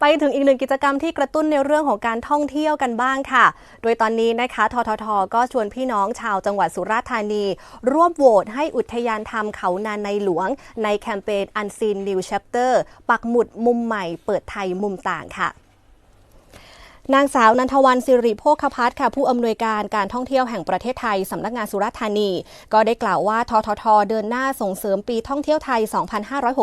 ไปถึงอีกหนึ่งกิจกรรมที่กระตุ้นในเรื่องของการท่องเที่ยวกันบ้างค่ะ โดยตอนนี้นะคะ ททท ก็ชวนพี่น้องชาวจังหวัดสุราษฎร์ธานี ร่วมโหวตให้อุทยานธรรมเขานานในหลวง ในแคมเปญ Unseen New Chapter ปักหมุดมุมใหม่เปิดไทยมุมต่างค่ะ นางสาวนันทวันสิริโภคพัฒน์ค่ะผู้อำนวยการการท่องเที่ยวแห่งประเทศไทยสำนักงานสุราษฎร์ธานี ก็ได้กล่าวว่าทททเดินหน้าส่งเสริมปีท่องเที่ยวไทย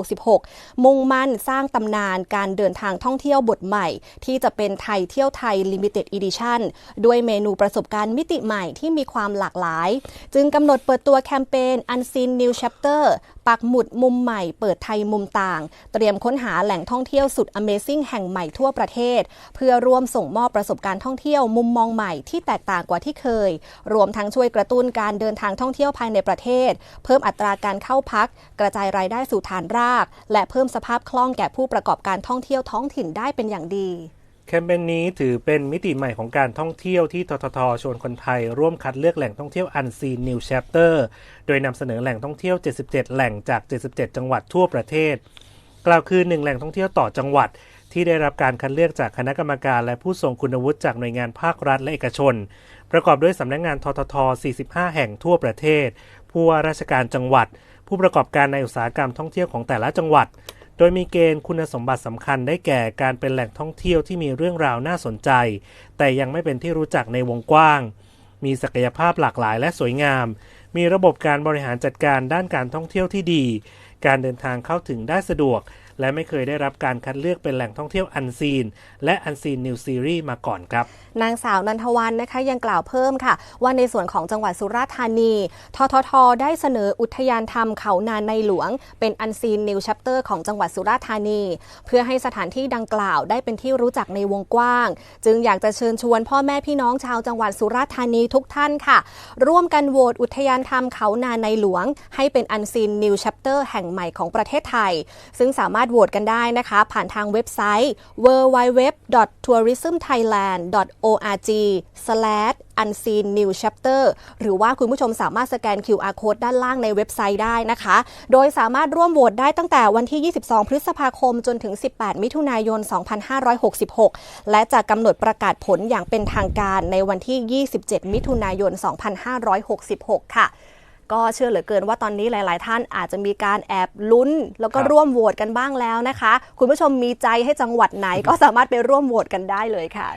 2566 มุ่งมั่นสร้างตำนานการเดินทางท่องเที่ยวบทใหม่ ที่จะเป็นไทยเที่ยวไทย Limited Edition ด้วยเมนูประสบการณ์มิติใหม่ที่มีความหลากหลาย จึงกำหนดเปิดตัวแคมเปญ Unseen New Chapter ปักหมุดมุมใหม่เปิดไทยมุมต่าง เตรียมค้นหาแหล่งท่องเที่ยวสุด Amazing แห่งใหม่ทั่วประเทศ เพื่อร่วมส่งมอบประสบการณ์ท่องเที่ยวมุมมองใหม่ที่แตกต่างกว่าที่เคย รวมทั้งช่วยกระตุ้นการเดินทางท่องเที่ยวภายในประเทศ เพิ่มอัตราการเข้าพัก กระจายรายได้สู่ฐานราก และเพิ่มสภาพคล่องแก่ผู้ประกอบการท่องเที่ยวท้องถิ่นได้เป็นอย่างดี แคมเปญนี้ถือเป็นมิติใหม่ของการท่องเที่ยวที่ทททชวนคนไทย ร่วมคัดเลือกแหล่งท่องเที่ยวอันซีน New Chapter โดยนำเสนอแหล่งท่องเที่ยว 77 แหล่งจาก 77 จังหวัดทั่วประเทศ กล่าวคือ 1 แหล่งท่องเที่ยวต่อจังหวัด ที่ได้รับการคัดเลือกจากคณะกรรมการ และผู้ทรงคุณวุฒิจากหน่วยงานภาครัฐและเอกชน ประกอบด้วยสำนักงงานททท 45 แห่งทั่วประเทศ ผู้ว่าราชการจังหวัด ผู้ประกอบการในอุตสาหกรรมท่องเที่ยวของแต่ละจังหวัด โดยมีเกณฑ์คุณสมบัติสำคัญได้แก่การเป็นแหล่งท่องเที่ยวที่มีเรื่องราวน่าสนใจ แต่ยังไม่เป็นที่รู้จักในวงกว้าง มีศักยภาพหลากหลายและสวยงาม มีระบบการบริหารจัดการด้านการท่องเที่ยวที่ดี การเดินทางเข้าถึงได้สะดวก และไม่เคยได้รับการคัดเลือกเป็นแหล่งท่องเที่ยวอันซีน และอันซีนนิวซีรีส์มาก่อนครับ นางสาวนันทวันนะคะยังกล่าวเพิ่มค่ะ ว่าในส่วนของจังหวัดสุราษฎร์ธานี ททท ได้เสนออุทยานธรรมเขานานในหลวง เป็นอันซีนนิวชัปเตอร์ของจังหวัดสุราษฎร์ธานี เพื่อให้สถานที่ดังกล่าวได้เป็นที่รู้จักในวงกว้าง จึงอยากจะเชิญชวนพ่อแม่พี่น้องชาวจังหวัดสุราษฎร์ธานีทุกท่านค่ะ ร่วมกันโหวตอุทยานธรรมเขานานในหลวง ให้เป็นอันซีนนิวชัปเตอร์แห่งใหม่ของประเทศไทย ซึ่งสามารถโหวตกันได้นะคะ ผ่านทางเว็บไซต์ www.tourismthailand.org/unseen-new-chapter หรือว่าคุณผู้ชมสามารถสแกน QR code ด้านล่างในเว็บไซต์ได้นะคะ โดยสามารถร่วมโหวตได้ตั้งแต่วันที่ 22 พฤษภาคมจนถึง 18 มิถุนายน 2566 และจะกำหนดประกาศผลอย่างเป็นทางการในวันที่ 27 มิถุนายน 2566 ค่ะ ก็เชื่อเหลือเกินว่าตอนนี้หลาย ๆ ท่านอาจจะมีการแอบลุ้น แล้วก็ครับร่วมโหวตกันบ้างแล้วนะคะ คุณผู้ชมมีใจให้จังหวัดไหนก็สามารถไปร่วมโหวตกันได้เลยค่ะ